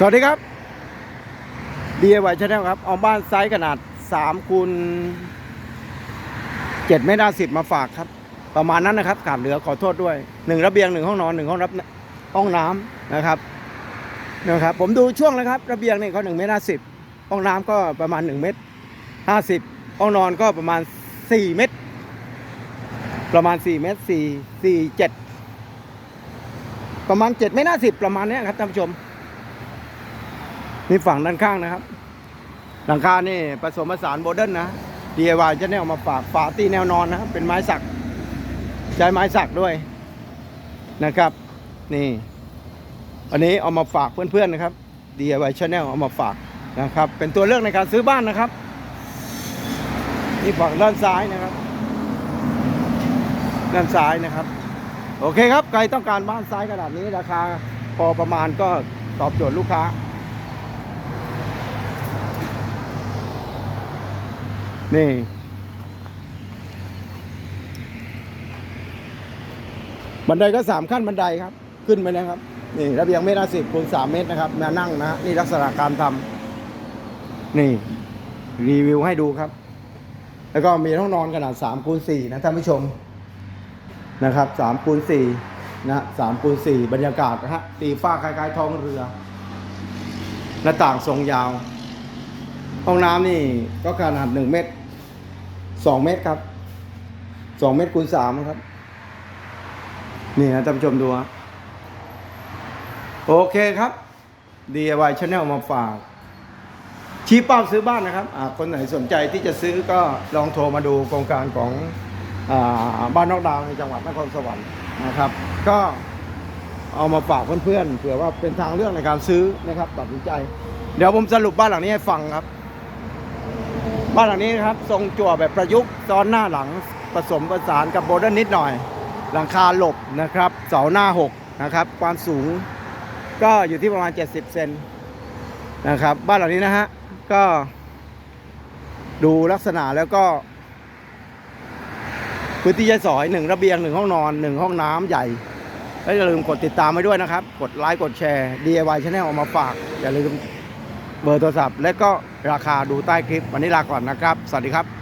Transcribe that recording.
สวัสดีครับ DIY Channel ครับ เอาบ้านไซส์ขนาด3คูณ7เมตร50มาฝากครับ ประมาณนั้นนะครับขาดเหลือขอโทษด้วยหนึ่งระเบียงหนึ่งห้องนอนหนึ่งห้องรับห้องน้ำนะครับนะครับ ผมดูช่วงแล้วครับ ระเบียงนี่เขาหนึ่งเมตรห้าสิบห้องน้ำก็ประมาณหนึ่งเมตรห้าสิบห้องนอนก็ประมาณสี่เมตร ประมาณสี่เมตรสี่สี่เจ็ดประมาณเจ็ดเมตรห้าสิบประมาณนี้ครับท่านผู้ชม นี่ฝั่งด้านข้างนะครับ หลังคานี่ผสมผสานโมเดิร์นนะ DIY จะแนวมาฝากฝาตีแนวนอนนะครับ เป็นไม้สัก ใช้ไม้สักด้วยนะครับ นี่อันนี้เอามาฝากเพื่อนๆนะครับ DIY Channel เอามาฝากนะครับ เป็นตัวเลือกในการซื้อบ้านนะครับนี่ฝั่งด้านซ้ายนะครับ ด้านซ้ายนะครับ โอเคครับ ใครต้องการบ้านซ้ายขนาดนี้ราคาพอประมาณก็ตอบโจทย์ลูกค้า นี่ บันไดก็สามขั้นบันไดครับ ขึ้นไปนะครับ นี่ระเบียงเมตรสิบคูณสามเมตรนะครับ มานั่งนะฮะนี่ลักษณะการทำนี่ รีวิวให้ดูครับ แล้วก็มีห้องนอนขนาดสามคูณสี่นะท่านผู้ชมนะครับสามคูณสี่นะสามคูณสี่บรรยากาศนะฮะตีฟ้าคล้าย ๆ ท้องเรือ หน้าต่างทรงยาว ห้องน้ำนี่ก็ขนาดหนึ่งเมตร สองเมตรครับสองเมตรคูณสามครับ นี่นะท่านผู้ชมดูฮะโอเคครับ DIY Channel มาฝาก ชี้เป้าซื้อบ้านนะครับอาคนไหนสนใจที่จะซื้อก็ลองโทรมาดูโครงการของอบ้านนอกดาวในจังหวัดนครสวรรค์นะครับ ก็เอามาฝากเพื่อนๆเผื่อว่าเป็นทางเลือกในการซื้อนะครับตัดสินใจ เดี๋ยวผมสรุปบ้านหลังนี้ให้ฟังครับ บ้านหลังนี้นะครับทรงจั่วแบบประยุกต์ซ้อนหน้าหลังผสมผสานกับโบเดิร์นนิดหน่อย หลังคาหลบนะครับเสาหน้า6นะครับความสูงก็อยู่ที่ประมาณ 70 เซนนะครับ บ้านหลังนี้นะฮะก็ดูลักษณะแล้วก็พื้นที่ใช้สอยหนึ่งระเบียงหนึ่งห้องนอนหนึ่งห้องน้ำใหญ่แล้วอย่าลืมกดติดตามไว้ด้วยนะครับ กดไลค์กดแชร์ DIY Channel ออกมาฝาก อย่าลืม เบอร์โทรศัพท์ และก็ราคาดูใต้คลิป วันนี้ลาก่อนนะครับ สวัสดีครับ